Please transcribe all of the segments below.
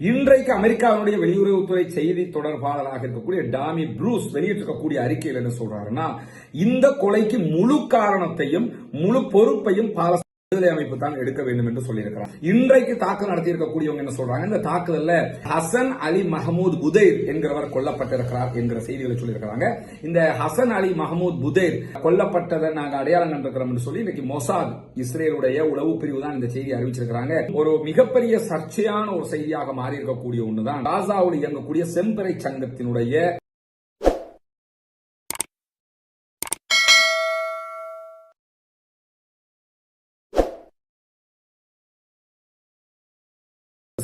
இன்றைக்கு அமெரிக்காவினுடைய வெளியுறவுத்துறை செய்தி தொடர்பாளராக இருக்கக்கூடிய டாமி ப்ரூஸ் வெளியிட்டிருக்கக்கூடிய அறிக்கையில் என்ன சொல்றாருன்னா இந்த கொலைக்கு முழு காரணத்தையும் முழு பொறுப்பையும் பாலஸ்தீன விடுதலை அமைப்பு தான் எடுக்க வேண்டும் என்று சொல்லியிருக்கிறார். இன்றைக்கு தாக்குதல் நடத்தி இருக்கக்கூடியவங்க என்ன சொல்றாங்க? இந்த தாக்குதல்ல ஹசன் அலி மஹமூத் புதைர் என்கிறவர் கொல்லப்பட்டிருக்கிறார் என்கிற செய்திகளை சொல்லியிருக்கிறாங்க. இந்த ஹசன் அலி மஹமூத் புதைர் கொல்லப்பட்டதை நாங்க அடையாளம் கண்டிருக்கிறோம் என்று சொல்லி இன்னைக்கு மொசாத் இஸ்ரேலுடைய உளவு பிரிவு தான் இந்த செய்தி அறிவிச்சிருக்கிறாங்க. ஒரு மிகப்பெரிய சர்ச்சையான ஒரு செய்தியாக மாறி இருக்கக்கூடிய ஒண்ணுதான். காசாவில் இயங்கக்கூடிய செம்பறை சங்கத்தினுடைய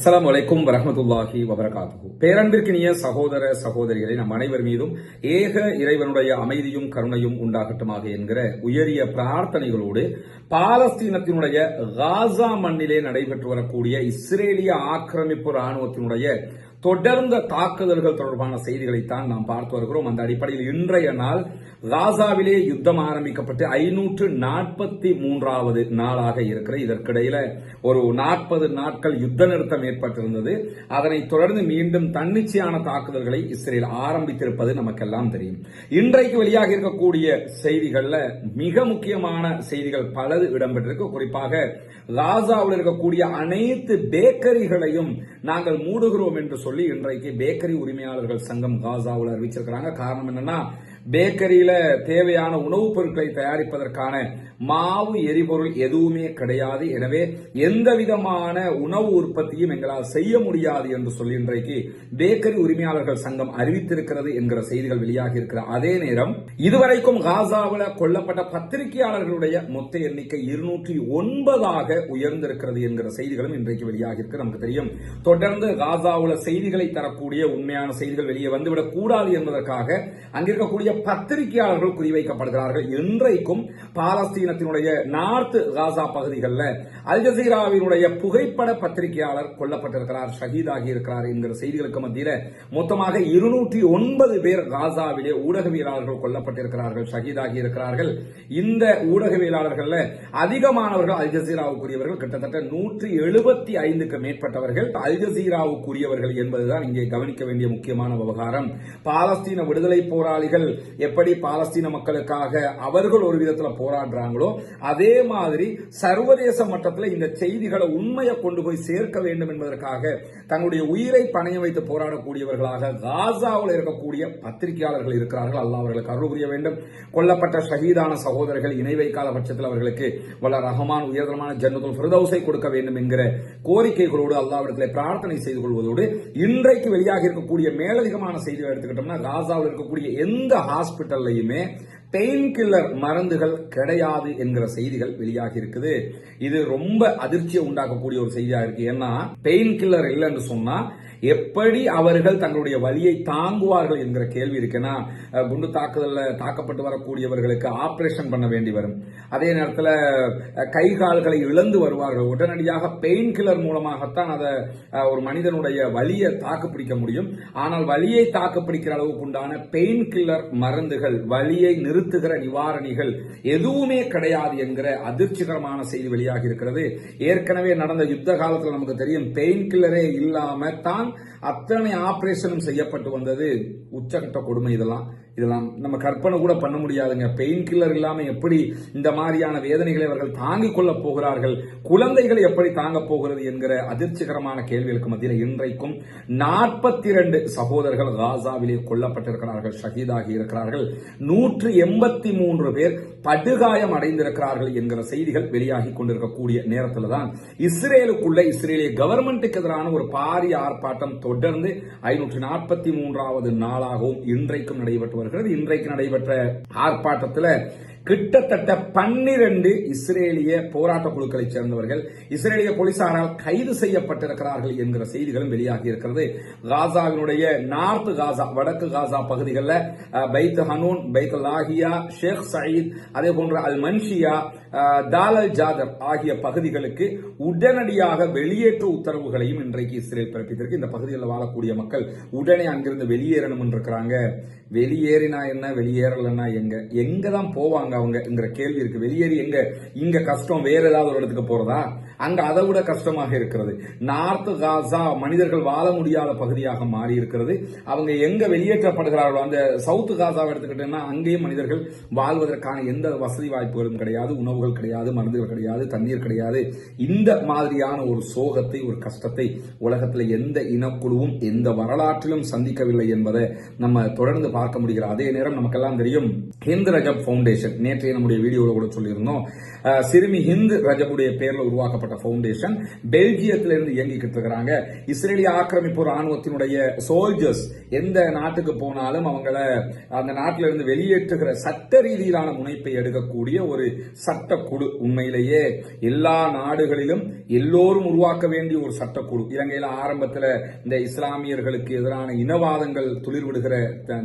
அஸ்லாம் வலைக்கும் வரஹ்மத்துல்லாஹி வபரகாத்து பேரன்பிற்கினிய சகோதர சகோதரிகளை நம் அனைவர் மீதும் ஏக இறைவனுடைய அமைதியும் கருணையும் உண்டாகட்டுமாக என்கிற உயரிய பிரார்த்தனைகளோடு பாலஸ்தீனத்தினுடைய காசா மண்ணிலே நடைபெற்று வரக்கூடிய இஸ்ரேலிய ஆக்கிரமிப்பு ராணுவத்தினுடைய தொடர்ந்த தாக்குதல்கள் தொடர்பான செய்திகளைத்தான் நாம் பார்த்து வருகிறோம். அந்த அடிப்படையில் இன்றைய நாள் காசாவிலே யுத்தம் ஆரம்பிக்கப்பட்டு ஐநூற்று நாற்பத்தி மூன்றாவது நாளாக இருக்கிற இதற்கிடையில ஒரு நாற்பது நாட்கள் யுத்த நிறுத்தம் ஏற்பட்டிருந்தது. அதனைத் தொடர்ந்து மீண்டும் தன்னிச்சையான தாக்குதல்களை இஸ்ரேல் ஆரம்பித்திருப்பது நமக்கெல்லாம் தெரியும். இன்றைக்கு வெளியாக இருக்கக்கூடிய செய்திகள்ல மிக முக்கியமான செய்திகள் பலது இடம்பெற்றிருக்கு. குறிப்பாக காசாவில் இருக்கக்கூடிய அனைத்து பேக்கரிகளையும் நாங்கள் மூடுகிறோம் என்று சொல்லி இன்றைக்கு பேக்கரி உரிமையாளர்கள் சங்கம் காசாவில் அறிவிச்சிருக்கிறாங்க. காரணம் என்னன்னா பேக்கரியில தேவையான உணவுப் பொருட்களை தயாரிப்பதற்கான மாவு எரிபொருள் எதுவுமே கிடையாது. எனவே எந்த விதமான உணவு உற்பத்தியும் எங்களால் செய்ய முடியாது என்று சொல்லி இன்றைக்கு பேக்கரி உரிமையாளர்கள் சங்கம் அறிவித்திருக்கிறது என்கிற செய்திகள் வெளியாகி இருக்கிற அதே நேரம் இதுவரைக்கும் காசாவில் கொல்லப்பட்ட பத்திரிகையாளர்களுடைய மொத்த எண்ணிக்கை இருநூற்றி ஒன்பதாக உயர்ந்திருக்கிறது என்கிற செய்திகளும் இன்றைக்கு வெளியாகி இருக்கு நமக்கு தெரியும். தொடர்ந்து காசாவில் செய்திகளை தரக்கூடிய உண்மையான செய்திகள் வெளியே வந்துவிடக் கூடாது என்பதற்காக அங்கிருக்கக்கூடிய பத்திரிகையாளர்கள் குறிவைக்கப்படுகிறார்கள். இன்றைக்கும் பாலஸ்தீனத்தினுடைய நார்த் காசா பகுதிகளில் அல் ஜசீராவினுடைய புகைப்பட பத்திரிகையாளர் கொல்லப்பட்டிருக்கிறார் ஷஹீதாகி இருக்கிறார் என்கிற செய்திகளுக்கு மத்தியில் மொத்தமாக இருநூற்றி ஒன்பது பேர் காசாவிலே ஊடகவியலாளர்கள் கொல்லப்பட்டிருக்கிறார்கள் ஷஹீதாகி இருக்கிறார்கள். இந்த ஊடகவியலாளர்கள் அதிகமானவர்கள் அல் ஜசீராவுக்குரியவர்கள் கிட்டத்தட்ட நூற்றி எழுபத்தி ஐந்துக்கு மேற்பட்டவர்கள் அல் ஜசீராவுக்குரியவர்கள் என்பதுதான் இங்கே கவனிக்க வேண்டிய முக்கியமான விவகாரம். பாலஸ்தீன விடுதலை போராளிகள் எப்படி பாலஸ்தீன மக்களுக்காக அவர்கள் ஒரு விதத்தில் போராடுறாங்களோ அதே மாதிரி சர்வதேச மட்டத்தில் இந்த செய்திகளை உண்மையை கொண்டு போய் சேர்க்க வேண்டும் என்பதற்காக தங்களுடைய உயிரை பணைய வைத்து போராடக்கூடியவர்களாக காசாவில் இருக்கக்கூடிய பத்திரிகையாளர்கள் இருக்கிறார்கள். அல்ல அவர்களுக்கு அருள் புரிய வேண்டும். கொல்லப்பட்ட ஷஹீதான சகோதரர்கள் இணை வைக்காத பட்சத்தில் அவர்களுக்கு வல்ல ரஹமான் உயர்தரமான ஜன்னதுல் ஃபிரதௌஸை கொடுக்க வேண்டும் என்கிற கோரிக்கைகளோடு அல்லாவிடத்தில் பிரார்த்தனை செய்து கொள்வதோடு இன்றைக்கு வெளியாக இருக்கக்கூடிய மேலதிகமான செய்திகள் எடுத்துக்கிட்டோம்னா காசாவில் இருக்கக்கூடிய எந்த ஹாஸ்பிட்டல்லையுமே பெயின் கில்லர் மருந்துகள் கிடையாது என்கிற செய்திகள் வெளியாகி இருக்குது. இது ரொம்ப அதிர்ச்சியை உண்டாக்கக்கூடிய ஒரு செய்தியா இருக்கு. ஏன்னா பெயின் கில்லர் இல்லைன்னு சொன்னா எப்படி அவர்கள் தங்களுடைய வலியை தாங்குவார்கள் என்கிற கேள்வி இருக்குன்னா குண்டு தாக்குதலில் தாக்கப்பட்டு வரக்கூடியவர்களுக்கு ஆப்ரேஷன் பண்ண வேண்டி வரும். அதே நேரத்தில் கை கால்களை இழந்து வருவார்கள். உடனடியாக பெயின் கில்லர் மூலமாகத்தான் அதை ஒரு மனிதனுடைய வலியை தாக்கு பிடிக்க முடியும். ஆனால் வலியை தாக்கு பிடிக்கிற அளவுக்கு உண்டான பெயின் கில்லர் மருந்துகள் வலியை நிறுத்துகிற நிவாரணிகள் எதுவுமே கிடையாது என்கிற அதிர்ச்சிகரமான செய்தி வெளியாகி இருக்கிறது. ஏற்கனவே நடந்த யுத்த காலத்தில் நமக்கு தெரியும் பெயின் கில்லரே இல்லாம தான் அத்தனை ஆபரேஷனும் செய்யப்பட்டு வந்தது உச்சகட்ட கொடுமை இதெல்லாம். இதெல்லாம் நம்ம கற்பனை கூட பண்ண முடியாதுங்க. பெயின் கில்லர் இல்லாம எப்படி இந்த மாதிரியான வேதனைகளை அவர்கள் தாங்கிக் கொள்ளப் போகிறார்கள்? குழந்தைகள் எப்படி தாங்க போகிறது என்கிற அதிர்ச்சிகரமான கேள்விகளுக்கு மத்தியில் இன்றைக்கும் நாற்பத்தி இரண்டு சகோதரர்கள் காசாவிலே கொல்லப்பட்டிருக்கிறார்கள் ஷஹீதாகி இருக்கிறார்கள். நூற்று எண்பத்தி மூன்று பேர் படுகாயம் அடைந்திருக்கிறார்கள் என்கிற செய்திகள் வெளியாகி கொண்டிருக்கக்கூடிய நேரத்தில் தான் இஸ்ரேலுக்குள்ள இஸ்ரேலிய கவர்மெண்ட்டுக்கு எதிரான ஒரு பாரிய ஆர்ப்பாட்டம் தொடர்ந்து ஐநூற்று நாற்பத்தி மூன்றாவது நாளாகவும் இன்றைக்கும் நடைபெற்று வருகிறது இன்றைக்கு நடைபெற்ற ஆர்ப்பாட்டத்தில் கிட்டத்தட்ட பன்னிரண்டு இஸ்ரேலிய போராட்ட குழுக்களைச் சேர்ந்தவர்கள் இஸ்ரேலிய போலீசாரால் கைது செய்யப்பட்டிருக்கிறார்கள் என்கிற செய்திகளும் வெளியாகி இருக்கிறது. காசாவினுடைய நார்த் காசா வடக்கு காசா பகுதிகளில் பைத் ஹனூன் பைத் லாகியா ஷேக் சயீத் அதே போன்ற அல் மன்ஷியா தாலல் ஜாதர் ஆகிய பகுதிகளுக்கு உடனடியாக வெளியேற்ற உத்தரவுகளையும் இன்றைக்கு இஸ்ரேல் பிறப்பித்திருக்கு. இந்த பகுதிகளில் வாழக்கூடிய மக்கள் உடனே அங்கிருந்து வெளியேறணும் இருக்கிறாங்க. வெளியேறினா என்ன? வெளியேறலன்னா எங்க? எங்க தான் போவாங்க? அவங்கங்கிற கேள்வி இருக்கு வெளியேறி எங்க இங்க கஷ்டம் வேற ஏதாவது ஒரு இடத்துக்கு போறதா? அங்கே அதை விட கஷ்டமாக இருக்கிறது. நார்த் காசா மனிதர்கள் வாழ முடியாத பகுதியாக மாறி இருக்கிறது. அவங்க எங்க வெளியேற்றப்படுகிறார்களோ அந்த சவுத் காசாவை எடுத்துக்கிட்டோம்னா அங்கேயும் மனிதர்கள் வாழ்வதற்கான எந்த வசதி வாய்ப்புகளும் கிடையாது. உணவுகள் கிடையாது மருந்துகள் கிடையாது தண்ணீர் கிடையாது. இந்த மாதிரியான ஒரு சோகத்தை ஒரு கஷ்டத்தை உலகத்தில் எந்த இனக்குழுவும் எந்த வரலாற்றிலும் சந்திக்கவில்லை என்பதை நம்ம தொடர்ந்து பார்க்க முடிகிற அதே நேரம் நமக்கெல்லாம் தெரியும். ஹிந்த் ரஜப் ஃபவுண்டேஷன் நேற்றைய நம்முடைய வீடியோவில் கூட சொல்லியிருந்தோம். சிறுமி ஹிந்த் ரஜபுடைய பேரில் உருவாக்கப்பட்ட ஃபவுண்டேஷன் பெல்ஜியத்திலிருந்து இயங்கிக்கிட்டு இருக்கிறாங்க. இஸ்ரேலிய ஆக்கிரமிப்பு ராணுவத்தினுடைய சோல்ஜர்ஸ் எந்த நாட்டுக்கு போனாலும் அவங்கள அந்த நாட்டில இருந்து வெளியேற்றுகிற சட்ட ரீதியிலான முனைப்பை எடுக்கக்கூடிய ஒரு சட்டக்குழு உண்மையிலேயே எல்லா நாடுகளிலும் எல்லோரும் உருவாக்க வேண்டிய ஒரு சட்டக்குழு. இலங்கையில் ஆரம்பத்தில் இந்த இஸ்லாமியர்களுக்கு எதிரான இனவாதங்கள் துளிர் விடுகிற த-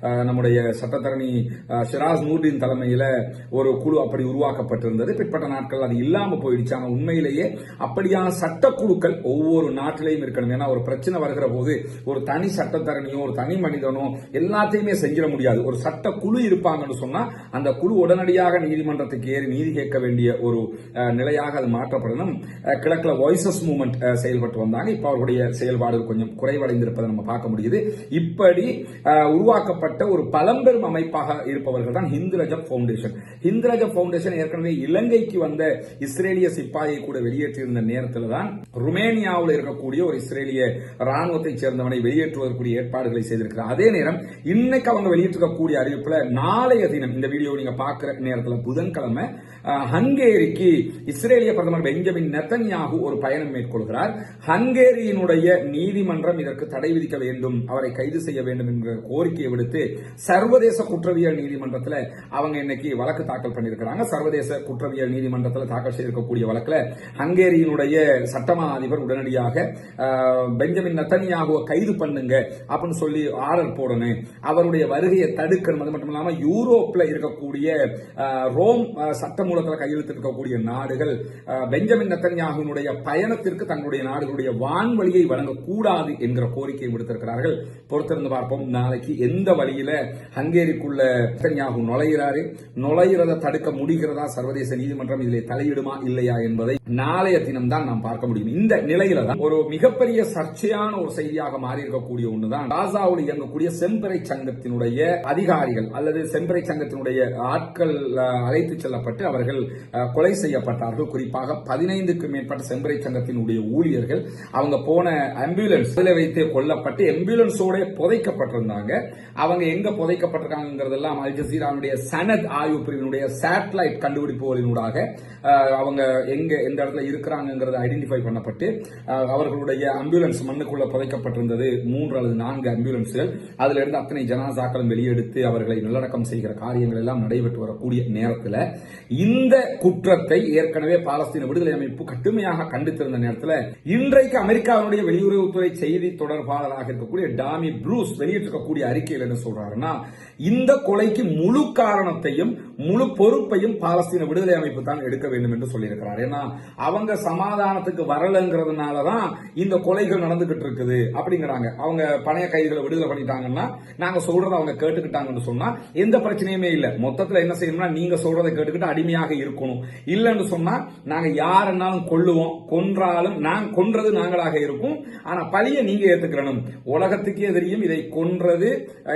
நம்முடைய சட்டத்தரணி ஷிராஸ் நூர்டின் தலைமையில் ஒரு குழு அப்படி உருவாக்கப்பட்டிருந்தது. பிற்பட்ட நாட்கள் அது இல்லாமல் போயிடுச்சு. ஆனா உண்மையிலேயே அப்படியான சட்டக்குழுக்கள் ஒவ்வொரு நாட்டிலையும் இருக்கணும். ஏன்னா ஒரு பிரச்சனை வருகிற போது ஒரு தனி சட்டத்தரணியோ ஒரு தனி மனிதனோ எல்லாத்தையுமே செஞ்சிட முடியாது. ஒரு சட்ட குழு இருப்பாங்கன்னு சொன்னா அந்த குழு உடனடியாக நீதிமன்றத்துக்கு ஏறி நீதி கேட்க வேண்டிய ஒரு நிலையாக அது மாற்றப்படணும். கிழக்கில் வாய்ஸஸ் மூவ்மெண்ட் செயல்பட்டு வந்தாங்க. இப்போ அவர்களுடைய செயல்பாடு கொஞ்சம் குறைவடைந்திருப்பதை நம்ம பார்க்க முடியுது. இப்படி உருவாக்கப்பட்ட ஒரு பழம்பெரும் அமைப்பாக இருப்பவர்கள் தான் ஹிந்து பவுண்டேஷன் ஃபவுண்டேஷன் பவுண்டேஷன் ஏற்கனவே இலங்கைக்கு வந்த இஸ்ரேலிய சிப்பாயை கூட வெளியேற்றியிருந்த நேரத்தில் தான் ருமேனியாவில் இருக்கக்கூடிய ஒரு இஸ்ரேலிய ராணுவத்தைச் சேர்ந்தவனை வெளியேற்றுவதற்குரிய ஏற்பாடுகளை செய்திருக்கிறார். அதே நேரம் இன்னைக்கு அவங்க வெளியிட்டிருக்கக்கூடிய அறிவிப்புல நாளைய தினம் இந்த வீடியோ நீங்க பார்க்குற நேரத்தில் புதன்கிழமை ஹங்கேரிக்கு இஸ்ரேலிய பிரதமர் பெஞ்சமின் நெத்தன்யாகு ஒரு பயணம் மேற்கொள்கிறார். ஹங்கேரியினுடைய நீதிமன்றம் இதற்கு தடை விதிக்க வேண்டும் அவரை கைது செய்ய வேண்டும் என்கிற கோரிக்கையை விடுத்து சர்வதேச குற்றவியல் நீதிமன்றத்தில் அவங்க இன்னைக்கு வழக்கு தாக்கல் பண்ணியிருக்கிறாங்க. சர்வதேச குற்றவியல் நீதிமன்றத்தில் தாக்கல் செய்திருக்கக்கூடிய வழக்கில் ஹங்கேரியினுடைய சட்டமா அதிபர் உடனடியாக பெஞ்சமின் நத்தனியாகுவை கைது பண்ணுங்க அப்படின்னு சொல்லி ஆர்டர் போடணும். அவருடைய வருகையை தடுக்கணும். அது மட்டும் இல்லாமல் யூரோப்ல இருக்கக்கூடிய ரோம் ரோம் அஹ், சட்டமூலத்தில் கையெழுத்திருக்கக்கூடிய நாடுகள் பெஞ்சமின் நத்தன்யாகுனுடைய பயணத்திற்கு தங்களுடைய நாடுகளுடைய வான்வழியை வழங்கக்கூடாது என்கிற கோரிக்கையை விடுத்திருக்கிறார்கள். பொறுத்திருந்து பார்ப்போம். நாளைக்கு எந்த வழியில ஹங்கேரிக்குள்ள நெத்தன்யாகு நுழைகிறாரு நுழைகிறத தடுக்க முடிகிறதா? சர்வதேச நீதிமன்றம் இதில் தலையிடுமா? இல்லையா? என்பதை நாளைய தினம்தான் நாம் பார்க்க முடியும். இந்த நிலையில தான் ஒரு மிகப்பெரிய சர்ச்சையான ஒரு செய்தியாக மாறி இருக்கக்கூடிய ஒண்ணுதான் காசாவில் இயங்கக்கூடிய செம்பறை சங்கத்தினுடைய அதிகாரிகள் அல்லது செம்பறை சங்கத்தினுடைய ஆட்கள் அழைத்து செல்லப்பட்டு அவர்கள் கொலை செய்யப்பட்டார்கள். குறிப்பாக பதினைந்துக்கு மேற்பட்ட செம்பறை சங்கத்தினுடைய ஊழியர்கள் அவங்க போன ஆம்புலன்ஸ் வைத்து கொல்லப்பட்டு ஆம்புலன்ஸோட புதைக்கப்பட்டிருந்தாங்க. அவங்க எங்க புதைக்கப்பட்டிருக்காங்கிறதெல்லாம் அல் ஜசீரானுடைய சனத் ஆய்வு பிரிவினுடைய சேட்டலைட் கண்டுபிடிப்புகளினூடாக அவங்க எங்க எந்த இடத்துல இருக்கிறாங்கிறத ஐடென்டிஃபை பண்ணப்பட்டு அவர்களுடைய அம்புலன்ஸ் மண்ணுக்குள்ள புதைக்கப்பட்டிருந்தது. மூன்று அல்லது நான்கு அம்புலன்ஸ்கள் அதுல இருந்து அத்தனை ஜனாசாக்களும் வெளியெடுத்து அவர்களை நல்லடக்கம் செய்கிற காரியங்கள் எல்லாம் நடைபெற்று வரக்கூடிய நேரத்தில் இந்த குற்றத்தை ஏற்கனவே பாலஸ்தீன விடுதலை அமைப்பு கடுமையாக கண்டித்திருந்த நேரத்தில் இன்றைக்கு அமெரிக்காவினுடைய வெளியுறவுத்துறை செய்தி தொடர்பாளராக இருக்கக்கூடிய டாமி ப்ரூஸ் வெளியிட்டிருக்கக்கூடிய அறிக்கையில் என்ன சொல்றாருன்னா இந்த கொலைக்கு முழு காரணத்தையும் முழு பொறுப்பையும் பாலஸ்தீன விடுதலை அமைப்பு தான் எடுக்க வேண்டும் என்று சொல்லியிருக்கிறார். ஏன்னா அவங்க சமாதானத்துக்கு வரலங்கிறதுனால தான் இந்த கொலைகள் நடந்துகிட்டு இருக்குது அப்படிங்கிறாங்க. அவங்க பணைய கைதிகளை விடுதலை பண்ணிட்டாங்கன்னா நாங்க சொல்றதை அவங்க கேட்டுக்கிட்டாங்கன்னு சொன்னா எந்த பிரச்சனையுமே இல்லை. மொத்தத்தில் என்ன செய்யணும்னா நீங்க சொல்றதை கேட்டுக்கிட்டு அடிமையாக இருக்கணும். இல்லைன்னு சொன்னா நாங்க யாருன்னாலும் கொள்ளுவோம் கொன்றாலும் நான் கொன்றது நாங்களாக இருக்கும். ஆனா பழிய நீங்க ஏத்துக்கிறணும். உலகத்துக்கே தெரியும் இதை கொன்றது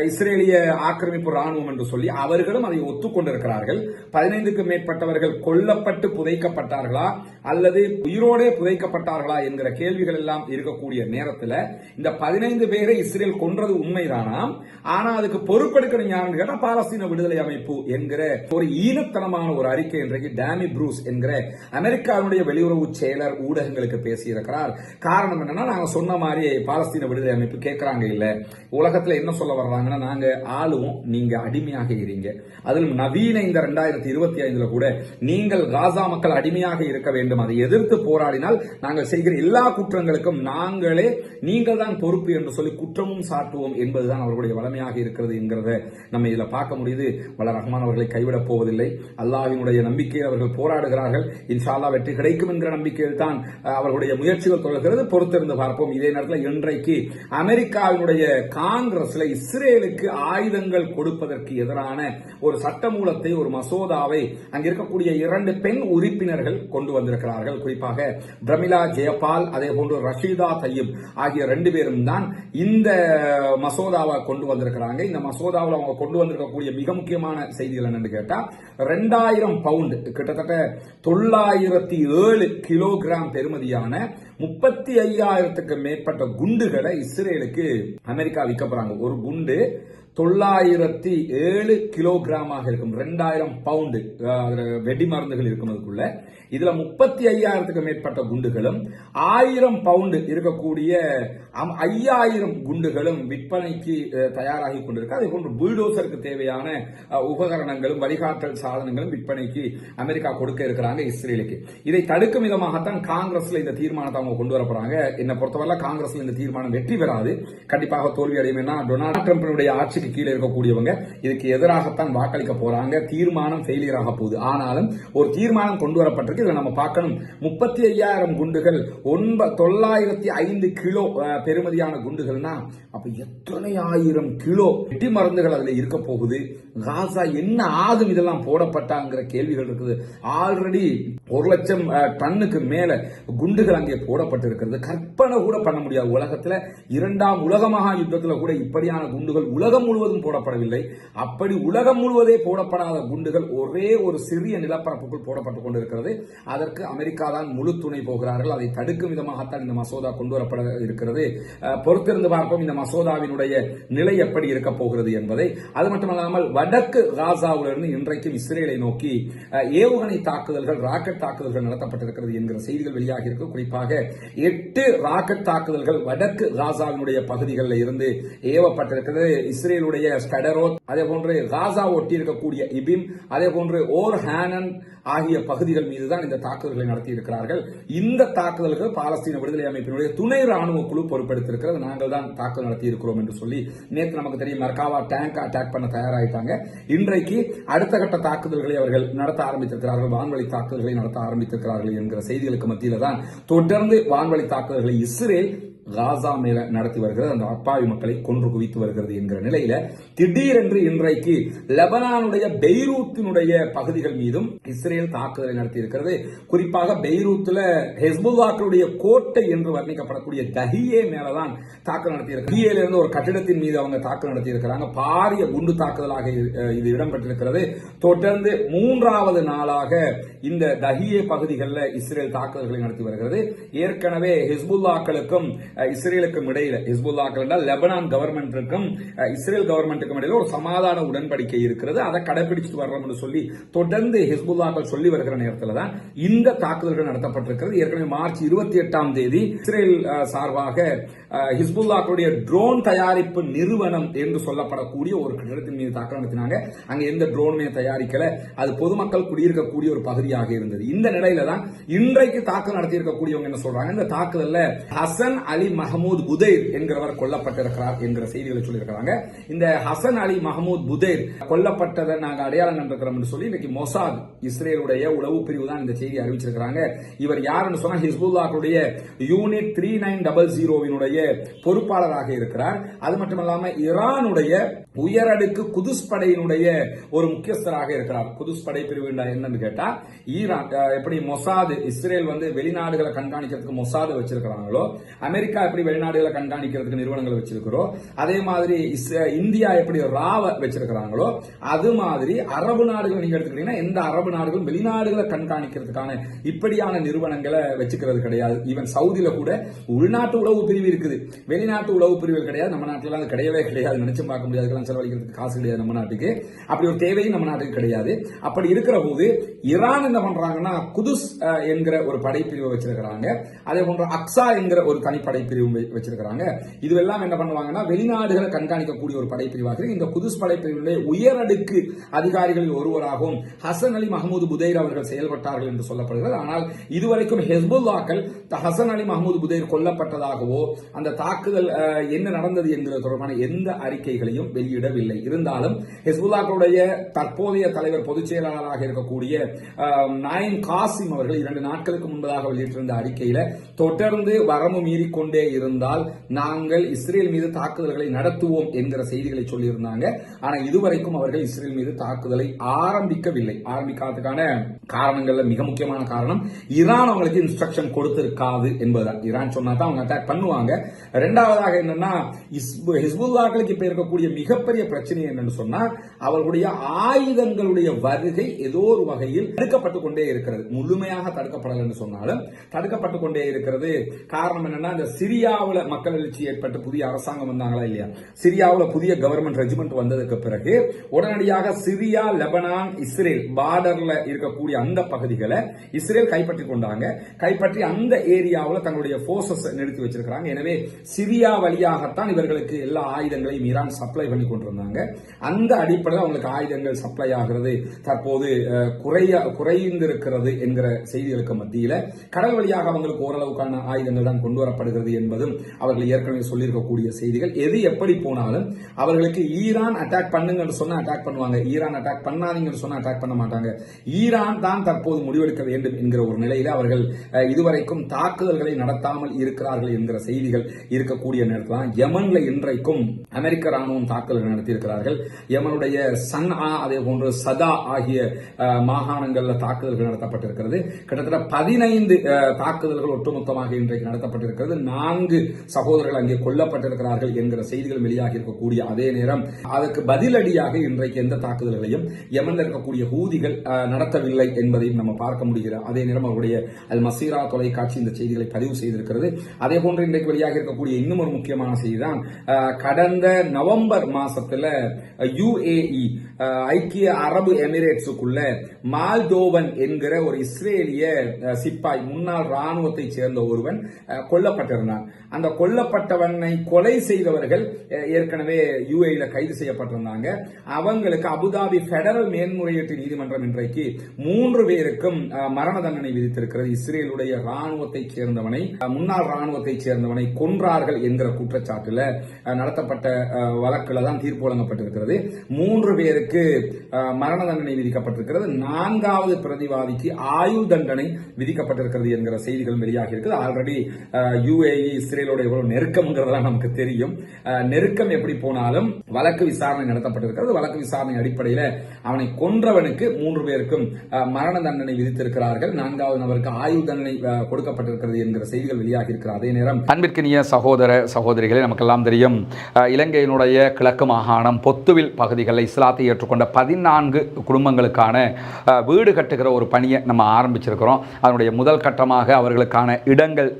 இஸ்ரேலிய ஆக்கிரமிப்பு ராணுவம் என்று சொல்லி அவர்களும் அதை ஒத்துக்கொண்டிருக்கிறார்கள். பதினைந்துக்கு மேற்பட்டவர்கள் கொல்லப்பட்டு புதைக்கப்பட்டார்கள். புதைக்கப்பட்டார்களா? அல்லது உயிரோடே புதைக்கப்பட்டார்களா என்கிற கேள்விகள் எல்லாம் இருக்கக்கூடிய நேரத்தில் இந்த பதினைந்து பேரை இஸ்ரேல் கொன்றது உண்மைதானாம் ஆனா அதுக்கு பொறுப்பெடுக்கணும் யாருன்னு கேட்டா பாலஸ்தீன விடுதலை அமைப்பு என்கிற ஒரு ஈனத்தனமான ஒரு அறிக்கை இன்றைக்கு டேமி ப்ரூஸ் என்கிற அமெரிக்காவுடைய வெளியுறவு செயலர் ஊடகங்களுக்கு பேசியிருக்கிறார். காரணம் என்னன்னா நாங்க சொன்ன மாதிரி பாலஸ்தீன விடுதலை அமைப்பு கேட்கறாங்க இல்ல. உலகத்துல என்ன சொல்ல வர்றாங்கன்னா நாங்க ஆளுவோம் நீங்க அடிமையாக இருங்க. அதிலும் நவீன இந்த ரெண்டாயிரத்தி இருபத்தி ஐந்துல கூட நீங்கள் காசா மக்கள் அடிமையாக இருக்க வேண்டும். அதை எதிர்த்து போராடினால் நாங்கள் செய்கிற எல்லா குற்றங்களுக்கும் நாங்களே நீங்கள் தான் பொறுப்பு என்று சொல்லி குற்றமும் சாட்டுவோம் என்பதுதான் அவர்களுடைய வளமையாக இருக்கிறது என்கிறத நம்ம இதில் பார்க்க முடியுது. வள ரஹ்மான் அவர்களை கைவிடப் போவதில்லை. அல்லாவினுடைய நம்பிக்கையில் அவர்கள் போராடுகிறார்கள். இன்ஷால்லா வெற்றி கிடைக்கும் என்கிற நம்பிக்கையில் தான் அவர்களுடைய முயற்சிகள் தொடர்கிறது. பொறுத்திருந்து பார்ப்போம். இதே நேரத்தில் இன்றைக்கு அமெரிக்காவினுடைய காங்கிரஸ்ல இஸ்ரேலுக்கு ஆயுதங்கள் கொடுப்பதற்கு எதிரான ஒரு சட்டமூலத்தை ஒரு மசோதாவை அங்க இருக்கக்கூடிய இரண்டு பெண் உறுப்பினர்கள் கொண்டு வந்திருக்கிறார்கள். குறிப்பாக பிரமிளா ஜெயபால் அதே போன்று ரஷீதா தையீப் ஆகிய ரெண்டு பேரும் தான் இந்த மசோதாவை கொண்டு வந்திருக்கிறாங்க. இந்த மசோதாவில் அவங்க கொண்டு வந்திருக்கக்கூடிய மிக முக்கியமான செய்திகள் என்னன்னு கேட்டால் ரெண்டாயிரம் பவுண்டு கிட்டத்தட்ட தொள்ளாயிரத்தி ஏழு கிலோகிராம் பெறுமதியான முப்பத்தி ஐயாயிரத்துக்கு மேற்பட்ட குண்டுகளை இஸ்ரேலுக்கு அமெரிக்கா விற்க போறாங்க. ஒரு குண்டு தொள்ளாயிரத்தி ஏழு கிலோகிராமாக இருக்கும். ரெண்டாயிரம் பவுண்டு வெடி மருந்துகள் இருக்கும் அதுக்குள்ள. இதுல முப்பத்தி ஐயாயிரத்துக்கு மேற்பட்ட குண்டுகளும் ஆயிரம் பவுண்டு இருக்கக்கூடிய அம்- ஐயாயிரம் குண்டுகளும் விற்பனைக்கு தயாராகி கொண்டிருக்கு. அதே போன்று புல்டோசருக்கு தேவையான உபகரணங்களும் வழிகாட்டல் சாதனங்களும் விற்பனைக்கு அமெரிக்கா கொடுக்க இருக்கிறாங்க இஸ்ரேலுக்கு. இதை தடுக்கும் விதமாகத்தான் காங்கிரஸ்ல இந்த தீர்மானத்தை அவங்க கொண்டு வர போறாங்க. என்னை பொறுத்தவரை காங்கிரஸ்ல இந்த தீர்மானம் வெற்றி பெறாது. கண்டிப்பாக தோல்வி அடையும் ஏன்னா டொனால்ட் ட்ரம்பினுடைய ஆட்சிக்கு கீழே இருக்கக்கூடியவங்க இதுக்கு எதிராகத்தான் வாக்களிக்க போறாங்க தீர்மானம் ஃபெயிலியர் ஆக போகுது. ஆனாலும் ஒரு தீர்மானம் கொண்டு வரப்பட்டிருக்கு. இதை நம்ம பார்க்கணும். முப்பத்தி ஐயாயிரம் குண்டுகள் ஒன்ப தொள்ளாயிரத்தி ஐந்து கிலோ பெருமதியான பெறுமதியான குண்டுகள்னா அப்ப எத்தனை ஆயிரம் கிலோ வெட்டி மருந்துகள் அதில் இருக்க போகுது? காசா என்ன ஆகும் இதெல்லாம் போடப்பட்டாங்கிற கேள்விகள் இருக்குது. ஆல்ரெடி ஒரு லட்சம் டன்னுக்கு மேல குண்டுகள் அங்கே போடப்பட்டிருக்கிறது. கற்பனை கூட பண்ண முடியாது. உலகத்தில் இரண்டாம் உலக மகா யுத்தத்தில் கூட இப்படியான குண்டுகள் உலகம் முழுவதும் போடப்படவில்லை. அப்படி உலகம் முழுவதே போடப்படாத குண்டுகள் ஒரே ஒரு சிறிய நிலப்பரப்புக்குள் போடப்பட்டுக் கொண்டிருக்கிறது. அதற்கு அமெரிக்கா தான் முழு துணை போகிறார்கள். அதை தடுக்கும் விதமாகத்தான் இந்த மசோதா கொண்டு வரப்பட இருக்கிறது. பொறுத்திருந்து பார்ப்போம் இந்த மசோதாவினுடைய நிலை எப்படி இருக்க போகிறது என்பதை. அது மட்டுமல்லாமல் வடக்கு காசாவிலிருந்து இன்றைக்கும் இஸ்ரேலை நோக்கி ஏவுகணை தாக்குதல்கள் ராக்கெட் தாக்குதல்கள் நடத்தப்பட்டிருக்கிறது என்கிற செய்திகள் வெளியாகி இருக்கு. குறிப்பாக எட்டு ராக்கெட் தாக்குதல்கள் வடக்கு காசாவினுடைய பகுதிகளில் இருந்து ஏவப்பட்டிருக்கிறது. இஸ்ரேல் இஸ்ரேலுடைய ஸ்கடரோத் அதே போன்று காசா ஒட்டி இருக்கக்கூடிய இபின் அதே போன்று ஓர் ஹேனன் ஆகிய பகுதிகள் மீதுதான் இந்த தாக்குதல்களை நடத்தி இருக்கிறார்கள் இந்த தாக்குதல்கள் பாலஸ்தீன விடுதலை அமைப்பினுடைய துணை ராணுவ குழு பொறுப்பெடுத்திருக்கிறது. நாங்கள் தான் தாக்குதல் நடத்தி இருக்கிறோம் என்று சொல்லி நேற்று நமக்கு தெரியும் மர்காவா டேங்க் அட்டாக் பண்ண தயாராயிட்டாங்க. இன்றைக்கு அடுத்த கட்ட தாக்குதல்களை அவர்கள் நடத்த ஆரம்பித்திருக்கிறார்கள். வான்வழி தாக்குதல்களை நடத்த ஆரம்பித்திருக்கிறார்கள் என்கிற செய்திகளுக்கு மத்தியில் தான் தொடர்ந்து வான்வழி தாக்குதல்களை இஸ்ரேல் காசா மேல நடத்தி வருகிறது அந்த அப்பாவி மக்களை கொன்று குவித்து வருகிறது என்கிற நிலையில திடீரென்று இன்றைக்கு லெபனானுடைய பெய்ரூத்தினுடைய பகுதிகள் மீதும் இஸ்ரேல் தாக்குதலை நடத்தி இருக்கிறது குறிப்பாக பெய்ரூத்தில் ஹெஸ்புல்லாக்களுடைய கோட்டை என்று வர்ணிக்கப்படக்கூடிய தஹியே மேலதான் தாக்குதல் நடத்தி இருந்து ஒரு கட்டிடத்தின் மீது அவங்க தாக்குதல் நடத்தி இருக்கிறாங்க பாரிய குண்டு தாக்குதலாக இது- இது இடம்பெற்றிருக்கிறது. தொடர்ந்து மூன்றாவது நாளாக இந்த தஹியே பகுதிகளில் இஸ்ரேல் தாக்குதல்களை நடத்தி வருகிறது. ஏற்கனவே ஹிஸ்புல்லாக்களுக்கும் இஸ்ரேலுக்கும் இடையில ஹிஸ்புல்லாக்கள் என்றால் லெபனான் கவர்மெண்ட்டுக்கும் இஸ்ரேல் கவர்மெண்ட்டுக்கும் இடையில ஒரு சமாதான உடன்படிக்கை இருக்கிறது. அதை கடைபிடிச்சிட்டு வர்றோம்னு சொல்லி தொடர்ந்து ஹிஸ்புல்லாக்கள் சொல்லி வருகிற நேரத்தில் தான் இந்த தாக்குதல்கள் நடத்தப்பட்டிருக்கிறது. ஏற்கனவே மார்ச் இருபத்தி எட்டாம் தேதி இஸ்ரேல் சார்பாக ஹிஸ்புல்லாக்களுடைய ட்ரோன் தயாரிப்பு நிறுவனம் என்று சொல்லப்படக்கூடிய ஒரு கட்டிடத்தின் மீது தாக்குதல் நடத்தினாங்க. அங்கே எந்த ட்ரோனுமே தயாரிக்கல. அது பொதுமக்கள் குடியிருக்கக்கூடிய ஒரு பகுதியாக இருந்தது. இந்த நிலையில தான் இன்றைக்கு தாக்குதல் நடத்தி இருக்கக்கூடியவங்க என்ன சொல்றாங்க? இந்த தாக்குதல்ல ஹசன் அலி மஹமூத் புதைர் என்கிறவர் கொல்லப்பட்டிருக்கிறார் என்கிற செய்திகளை சொல்லியிருக்கிறாங்க. இந்த ஹசன் அலி மஹமூத் புதைர் கொல்லப்பட்டதை நாங்க அடையாளம் கண்டிருக்கிறோம் என்று சொல்லி இன்னைக்கு மொசாத் இஸ்ரேலுடைய உளவு பிரிவு தான் இந்த செய்தி அறிவிச்சிருக்கிறாங்க. இவர் யாருன்னு சொன்னா ஹிஸ்புல்லாக்களுடைய யூனிட் த்ரீ நைன் டபுள் ஜீரோவினுடைய பொறுப்பாளராக இருக்கிறார். அது மட்டுமல்லாம ஈரானுடைய உயரடுக்கு குதுஸ் படையினுடைய ஒரு முக்கியஸ்தராக இருக்கிறார். குதுஸ் படை பிரிவு என்னன்னு கேட்டா ஈரான் எப்படி மொசாது இஸ்ரேல் வந்து வெளிநாடுகளை கண்காணிக்கிறதுக்கு மொசாது வச்சிருக்கிறாங்களோ அமெரிக்க அமெரிக்கா எப்படி வெளிநாடுகளை கண்காணிக்கிறதுக்கு நிறுவனங்களை வச்சிருக்கிறோம் அதே மாதிரி இந்தியா எப்படி ராவ வச்சிருக்கிறாங்களோ அது மாதிரி அரபு நாடுகள் நீங்க எடுத்துக்கிட்டீங்கன்னா எந்த அரபு நாடுகளும் வெளிநாடுகளை கண்காணிக்கிறதுக்கான இப்படியான நிறுவனங்களை வச்சுக்கிறது கிடையாது. ஈவன் சவுதியில கூட உள்நாட்டு உளவு பிரிவு இருக்குது. வெளிநாட்டு உளவு பிரிவு கிடையாது. நம்ம நாட்டில அது கிடையவே கிடையாது. நினைச்சு பார்க்க முடியாது. இதெல்லாம் செலவழிக்கிறதுக்கு காசு கிடையாது நம்ம நாட்டுக்கு. அப்படி ஒரு தேவையும் நம்ம நாட்டுக்கு கிடையாது. அப்படி இருக்கிற போது ஈரான் என்ன பண்றாங்கன்னா குதுஸ் என்கிற ஒரு படைப்பிரிவை வச்சிருக்கிறாங்க. அதே போன்ற அக்ஸா என்கிற ஒரு தனிப்படை படைப்பிரிவு வச்சிருக்கிறாங்க. இதுவெல்லாம் என்ன பண்ணுவாங்கன்னா வெளிநாடுகளை கண்காணிக்கக்கூடிய ஒரு படைப்பிரிவாக இந்த குதுஸ் படைப்பிரிவுடைய உயரடுக்கு அதிகாரிகளில் ஒருவராகவும் ஹசன் அலி மஹமூது புதைர் அவர்கள் செயல்பட்டார்கள் என்று சொல்லப்படுகிறது. ஆனால் இதுவரைக்கும் ஹெஸ்புல்லாக்கள் ஹசன் அலி மஹமூது புதைர் கொல்லப்பட்டதாகவோ அந்த தாக்குதல் என்ன நடந்தது என்கிறது தொடர்பான எந்த அறிக்கைகளையும் வெளியிடவில்லை. இருந்தாலும் ஹெஸ்புல்லாக்களுடைய தற்போதைய தலைவர் பொதுச் செயலாளராக இருக்கக்கூடிய நாயின் காசிம் அவர்கள் இரண்டு நாட்களுக்கு முன்பதாக வெளியிட்டிருந்த அறிக்கையில தொடர்ந்து வரம்பு மீறிக்கொண்டு கொண்டே இருந்தால் நாங்கள் இஸ்ரேல் மீது தாக்குதல்களை நடத்துவோம் என்கிற செய்திகளை சொல்லியிருந்தாங்க. ஆனா இதுவரைக்கும் அவர்கள் இஸ்ரேல் மீது தாக்குதலை ஆரம்பிக்கவில்லை. ஆரம்பிக்காததுக்கான காரணங்கள்ல மிக முக்கியமான காரணம் ஈரான் அவங்களுக்கு இன்ஸ்ட்ரக்ஷன் கொடுத்திருக்காது என்பதுதான். ஈரான் சொன்னா தான் அவங்க அட்டாக் பண்ணுவாங்க. ரெண்டாவதாக என்னன்னா இஸ்பு- ஹிஸ்புல்லாக்களுக்கு இப்ப இருக்கக்கூடிய மிகப்பெரிய பிரச்சனை என்னன்னு சொன்னா அவர்களுடைய ஆயுதங்களுடைய வருகை ஏதோ ஒரு வகையில் தடுக்கப்பட்டு கொண்டே இருக்கிறது. முழுமையாக தடுக்கப்படலைன்னு சொன்னாலும் தடுக்கப்பட்டு கொண்டே இருக்கிறது. காரணம் என்னன்னா இந்த சிரியாவில் மக்கள் எழுச்சி ஏற்பட்டு புதிய அரசாங்கம் வந்தாங்களா இல்லையா? சிரியாவில் புதிய கவர்மெண்ட் ரெஜிமெண்ட் வந்ததுக்கு பிறகு உடனடியாக சிரியா லெபனான் இஸ்ரேல் பார்டர்ல இருக்கக்கூடிய அந்த பகுதிகளை இஸ்ரேல் கைப்பற்றி கொண்டாங்க. கைப்பற்றி அந்த ஏரியாவில் தங்களுடைய போர்சஸ் நிறுத்தி வச்சிருக்கிறாங்க. எனவே சிரியா வழியாகத்தான் இவர்களுக்கு எல்லா ஆயுதங்களையும் ஈரான் சப்ளை பண்ணி கொண்டிருந்தாங்க. அந்த அடிப்படையில் அவங்களுக்கு ஆயுதங்கள் சப்ளை ஆகிறது. தற்போது குறைய குறைந்திருக்கிறது என்கிற செய்திகளுக்கு மத்தியில் கடல் வழியாக அவங்களுக்கு ஓரளவுக்கான ஆயுதங்கள் தான் கொண்டு வரப்படுகிறது. என்பதும் அவர்கள் ஏற்கனவே சொல்லியிருக்கக்கூடிய செய்திகள். எது எப்படி போனாலும் அவர்களுக்கு ஈரான் அட்டாக் பண்ணுங்கன்னு சொன்னா அட்டாக் பண்ணுவாங்க. ஈரான் அட்டாக் பண்ணாதீங்கன்னு சொன்னா அட்டாக் பண்ண மாட்டாங்க. ஈரான் தான் தற்போது முடிவெடுக்க வேண்டும் என்கிற ஒரு நிலையில அவர்கள் இதுவரைக்கும் தாக்குதல்களை நடத்தாமல் இருக்கிறார்கள் என்கிற செய்திகள் இருக்கக்கூடிய நேரத்தில் தான் யமன்ல இன்றைக்கும் அமெரிக்க ராணுவம் தாக்குதல் நடத்தியிருக்கிறார்கள். யமனுடைய சன்ஆ அதே போன்று சதா ஆகிய மாகாணங்களில் மாகாணங்கள்ல தாக்குதல்கள் நடத்தப்பட்டிருக்கிறது. கிட்டத்தட்ட பதினைந்து தாக்குதல்கள் ஒட்டுமொத்தமாக இன்றைக்கு நடத்தப்பட்டிருக்கிறது. நான்கு சகோதரர்கள் அங்கே கொல்லப்பட்டிருக்கிறார்கள் என்கிற செய்திகள் வெளியாகி இருக்கக்கூடிய அதே நேரம். அதற்கு பதிலடியாக இன்றைக்கு எந்த தாக்குதல்களையும் யமன்ல இருக்கக்கூடிய ஹூதிகள் நடத்தவில்லை என்பதையும் நம்ம பார்க்க முடிகிறது அதே நேரம் அவருடைய அல் மசீரா தொலைக்காட்சி இந்த செய்திகளை பதிவு செய்திருக்கிறது. அதே போன்று இன்றைக்கு வெளியாக இருக்கக்கூடிய இன்னும் ஒரு முக்கியமான செய்தி தான் கடந்த நவம்பர் மாசத்துல யுஏஇ ஐக்கிய அரபு எமிரேட்ஸுக்குள்ள மால்தோவன் என்கிற ஒரு இஸ்ரேலிய சிப்பாய் முன்னாள் ராணுவத்தை சேர்ந்த ஒருவன் கொல்லப்பட்டிருந்தான். அந்த கொல்லப்பட்டவனை கொலை செய்தவர்கள் ஏற்கனவே யுஏஇல கைது செய்யப்பட்டிருந்தாங்க. அவங்களுக்கு அபுதாபி பெடரல் மேன்முறையீட்டு நீதிமன்றம் இன்றைக்கு மூன்று பேருக்கும் மரண தண்டனை விதித்திருக்கிறது. இஸ்ரேலுடைய ராணுவத்தை சேர்ந்தவனை முன்னாள் ராணுவத்தை சேர்ந்தவனை கொன்றார்கள் என்கிற குற்றச்சாட்டுல நடத்தப்பட்ட அஹ், வழக்குல தான் தீர்ப்பு வழங்கப்பட்டிருக்கிறது. மூன்று பேருக்கு பேருக்கு மரண தண்டனை விதிக்கப்பட்டிருக்கிறது. நான்காவது பிரதிவாதிக்கு ஆயுள் தண்டனை விதிக்கப்பட்டிருக்கிறது என்கிற செய்திகள் வெளியாகி இருக்குது. ஆல்ரெடி யுஏஇ இஸ்ரேலோட எவ்வளவு நெருக்கம்ங்கிறதெல்லாம் நமக்கு தெரியும். நெருக்கம் எப்படி போனாலும் வழக்கு விசாரணை நடத்தப்பட்டிருக்கிறது. வழக்கு விசாரணை அடிப்படையில் அவனை கொன்றவனுக்கு மூன்று பேருக்கும் மரண தண்டனை விதித்திருக்கிறார்கள். நான்காவது நபருக்கு ஆயுள் தண்டனை கொடுக்கப்பட்டிருக்கிறது என்கிற செய்திகள் வெளியாகி இருக்கிற அதே நேரம் அன்பிற்கினிய சகோதர சகோதரிகளே நமக்கெல்லாம் தெரியும் இலங்கையினுடைய கிழக்கு மாகாணம் பொத்துவில் பகுதிகளில் இஸ்லாத்திய ஏற்றுக்கொண்ட பதினான்கு குடும்பங்களுக்கான வீடு கட்டுகிற ஒரு பணியை நம்ம ஆரம்பிச்சிருக்கிறோம். அதனுடைய முதல் கட்டமாக அவர்களுக்கான இடங்கள்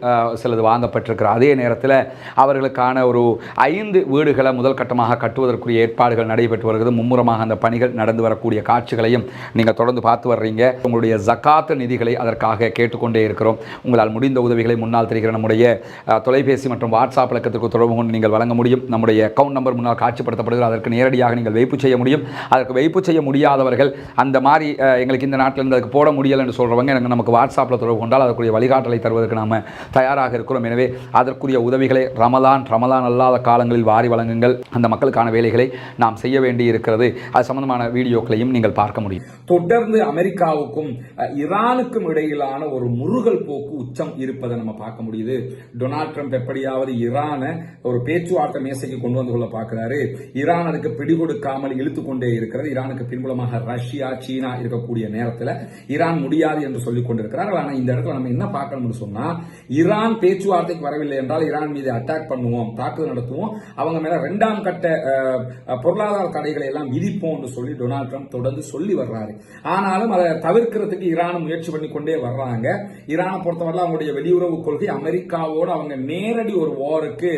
சிலது வாங்கப்பட்டிருக்கிற அதே நேரத்தில் அவர்களுக்கான ஒரு ஐந்து வீடுகளை முதல் கட்டமாக கட்டுவதற்குரிய ஏற்பாடுகள் நடைபெற்று வருகிறது. மும்முரமாக அந்த பணிகள் நடந்து வரக்கூடிய காட்சிகளையும் நீங்கள் தொடர்ந்து பார்த்து வர்றீங்க. உங்களுடைய ஜக்காத்து நிதிகளை அதற்காக கேட்டுக்கொண்டே இருக்கிறோம். உங்களால் முடிந்த உதவிகளை முன்னால் தெரிகிற நம்முடைய தொலைபேசி மற்றும் வாட்ஸ்அப் இலக்கத்திற்கு தொடர்பு கொண்டு நீங்கள் வழங்க முடியும். நம்முடைய அக்கௌண்ட் நம்பர் முன்னால் காட்சிப்படுத்தப்படுகிறது. அதற்கு நேரடியாக நீங்கள் வைப்பு செய்ய முடியும். அதற்கு வைப்பு செய்ய முடியாதவர்கள் அந்த மாதிரி எங்களுக்கு இந்த நாட்டிலிருந்து அதுக்கு போட முடியலைன்னு சொல்கிறவங்க எனக்கு நமக்கு வாட்ஸ்அப்பில் தொடர்பு கொண்டால் அதற்குரிய வழிகாட்டலை தருவதற்கு நாம் தயாராக இருக்கிறோம். எனவே அதற்குரிய உதவிகளை ரமலான் ரமலான் அல்லாத காலங்களில் வாரி வழங்குங்கள். அந்த மக்களுக்கான வேலைகளை நாம் செய்ய வேண்டி இருக்கிறது. அது சம்பந்தமான வீடியோக்களையும் நீங்கள் பார்க்க முடியும். தொடர்ந்து அமெரிக்காவுக்கும் ஈரானுக்கும் இடையிலான ஒரு முருகல் போக்கு உச்சம் இருப்பதை நம்ம பார்க்க முடியுது. டொனால்ட் ட்ரம்ப் எப்படியாவது ஈரானை ஒரு பேச்சுவார்த்தை மேசைக்கு கொண்டு வந்து கொள்ள பார்க்கிறாரு. ஈரான் அதுக்கு பிடிகொடுக்காமல் இழுத்து கொண்டே இருக்கிறது. ஈரானுக்கு பின்புலமாக ரஷ்யா சீனா இருக்கக்கூடிய நேரத்தில் ஈரான் முடியாது என்று சொல்லிக் கொண்டிருக்கிறார்கள். ஆனால் இந்த இடத்துல நம்ம என்ன பார்க்கணும்னு சொன்னா ஈரான் பேச்சுவார்த்தைக்கு வரவில்லை என்றால் ஈரான் மீது அட்டாக் பண்ணுவோம் தாக்குதல் நடத்துவோம் அவங்க மேல இரண்டாம் கட்ட பொருளாதார தடைகளை எல்லாம் விதிப்போம்னு சொல்லி டொனால்ட் ட்ரம்ப் தொடர்ந்து சொல்லி வர்றாரு. ஆனாலும் அதை தவிர்க்கிறதுக்கு ஈரான் முயற்சி பண்ணி கொண்டே வர்றாங்க. ஈரானை பொறுத்தவரை அவங்களுடைய வெளியுறவு கொள்கை அமெரிக்காவோடு அவங்க நேரடி ஒரு வாருக்கு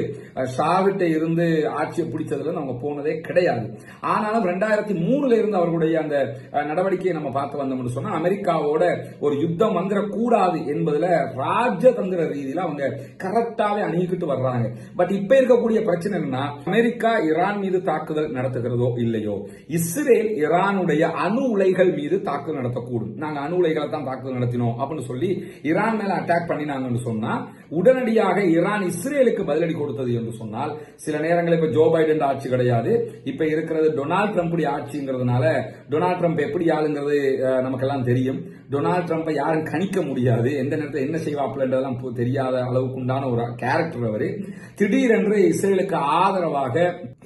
ஷாவிட்ட இருந்து ஆட்சியை பிடிச்சதுல அவங்க போனதே கிடையாது. ஆனாலும் ரெண்டாயிரத்தி மூணுல இருந்து அவர்களுடைய அந்த நடவடிக்கையை நம்ம பார்த்து வந்தோம்னு சொன்னா அமெரிக்காவோட ஒரு யுத்தம் வந்துடக்கூடாது என்பதுல ராஜதந்திர ரீதியில அவங்க கரெக்டாவே அணுகிக்கிட்டு வர்றாங்க. பட் இப்ப இருக்கக்கூடிய பிரச்சனை என்னன்னா அமெரிக்கா ஈரான் மீது தாக்குதல் நடத்துகிறதோ இல்லையோ இஸ்ரேல் ஈரானுடைய அணு உலைகள் மீது தாக்குதல் நடத்தக்கூடும். நாங்க அணு உலைகளை தான் தாக்குதல் நடத்தினோம் அப்படின்னு சொல்லி ஈரான் மேல அட்டாக் பண்ணினாங்கன்னு சொன்னா உடனடியாக ஈரான் இஸ்ரேலுக்கு பதிலடி கொடுத்தது என்று சொன்னால் சில நேரங்களில் இப்ப ஜோ பைடன் ஆட்சி கிடையாது. இப்ப இருக்கிறது டொனால்ட் ட்ரம்ப் ஆட்சிங்கிறதுனால டொனால்ட் ட்ரம்ப் எப்படி ஆளுங்கிறது நமக்கெல்லாம் தெரியும். டொனால்ட் ட்ரம்ப்பை யாரும் கணிக்க முடியாது. எந்த நேரத்தில் என்ன செய்வாப்புலன்றதெல்லாம் தெரியாத அளவுக்கு உண்டான ஒரு கேரக்டர் அவரு. திடீரென்று இஸ்ரேலுக்கு ஆதரவாக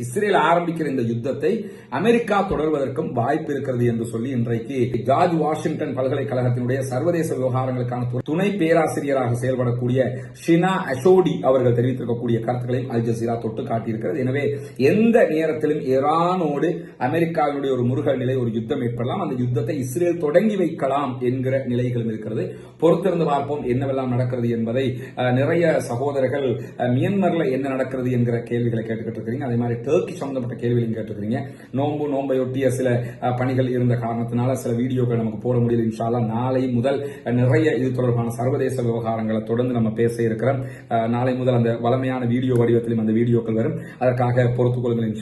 இஸ்ரேல் ஆரம்பிக்கிற இந்த யுத்தத்தை அமெரிக்கா தொடர்வதற்கும் வாய்ப்பு இருக்கிறது என்று சொல்லி இன்றைக்கு ஜார்ஜ் வாஷிங்டன் பல்கலைக்கழகத்தினுடைய சர்வதேச விவகாரங்களுக்கான துணை பேராசிரியராக செயல்படக்கூடிய ஷினா அசோடி அவர்கள் தெரிவித்திருக்கக்கூடிய கருத்துக்களையும் அல் ஜசீரா தொட்டு காட்டியிருக்கிறது. எனவே எந்த நேரத்திலும் ஈரானோடு அமெரிக்காவினுடைய ஒரு முருகல் நிலை ஒரு யுத்தம் ஏற்படலாம். அந்த யுத்தத்தை இஸ்ரேல் தொடங்கி வைக்கலாம் என்கிற நிலைகளும் இருக்கிறது. பொறுத்திருந்து பார்ப்போம் என்னவெல்லாம் நடக்கிறது என்பதை நிறைய சகோதரர்கள் அஹ், என்ன நடக்கிறது என்கிற கேள்விகளை கேட்டுக்கிட்டு இருக்கிறீங்க. அதே மாதிரி டர்க்கி சம்பந்தப்பட்ட கேள்விகளையும் கேட்டுக்கிறீங்க நோம்பு நோம்பையொட்டிய சில பணிகள் இருந்த காரணத்தினால சில வீடியோக்கள் நமக்கு போட முடியல. இன்ஷால்லா நாளை முதல் நிறைய இது தொடர்பான சர்வதேச விவகாரங்களை தொடர்ந்து நம்ம பேச இருக்கிறோம். அஹ், நாளை முதல் அந்த வளமையான வீடியோ வடிவத்திலும் அந்த வீடியோக்கள் வரும். அதற்காக பொறுத்துக் கொள்ளுங்கள்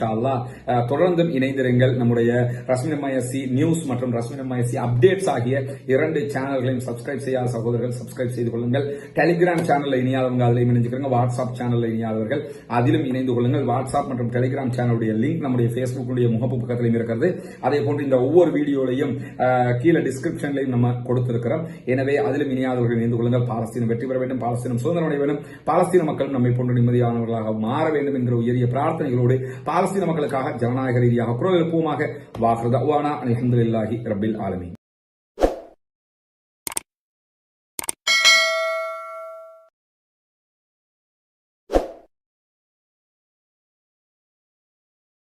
தொடர்ந்தும் இணைந்திருங்கள். நம்முடைய ரஸ்மினமயசி நியூஸ் மற்றும் ரஸ்மினமயசி அப்டேட்ஸ் ஆகிய இரண்டு சேனல்களையும் சப்ஸ்கிரைப் செய்யாத சகோதரர்கள் சப்ஸ்கிரைப் செய்து கொள்ளுங்கள். டெலிகிராம் சேனல்ல இணையாதவங்க அதிலையும் இணைஞ்சுக்கிறங்க வாட்ஸ்அப் சேனல்ல இணையாதவர்கள் அதிலும் இணைந்து கொள்ளுங்கள். வாட்ஸ்அப் மற்றும் டெலிகிராம் சேனலுடைய லிங்க் நம்முடைய ஃபேஸ்புக்குடைய முகப்பு பக்கத்திலையும் இருக்கிறது. அதே போன்று இந்த ஒவ்வொரு வீடியோலையும் கீழே டிஸ்கிரிப்ஷன்லையும் நம்ம கொடுத்திருக்கிறோம். எனவே அதிலும் இணையாதவர்கள் இணைந்து கொள்ளுங்கள். பாலஸ்தீனம் வெற்றி பெற வேண்டும். பாலஸ்தீனம் சுதந்திரம் அடைய வேண்டும். பாலஸ்தீன மக்கள் நம்மை போன்று நிம்மதியானவர்களாக மாற வேண்டும் என்ற உயரிய பிரார்த்தனைகளோடு பாலஸ்தீன மக்களுக்காக ஜனநாயக ரீதியாக குரல் எழுப்புவோமாக. வாக்குறது அல்ஹம்துலில்லாஹி ரபில் ஆலமி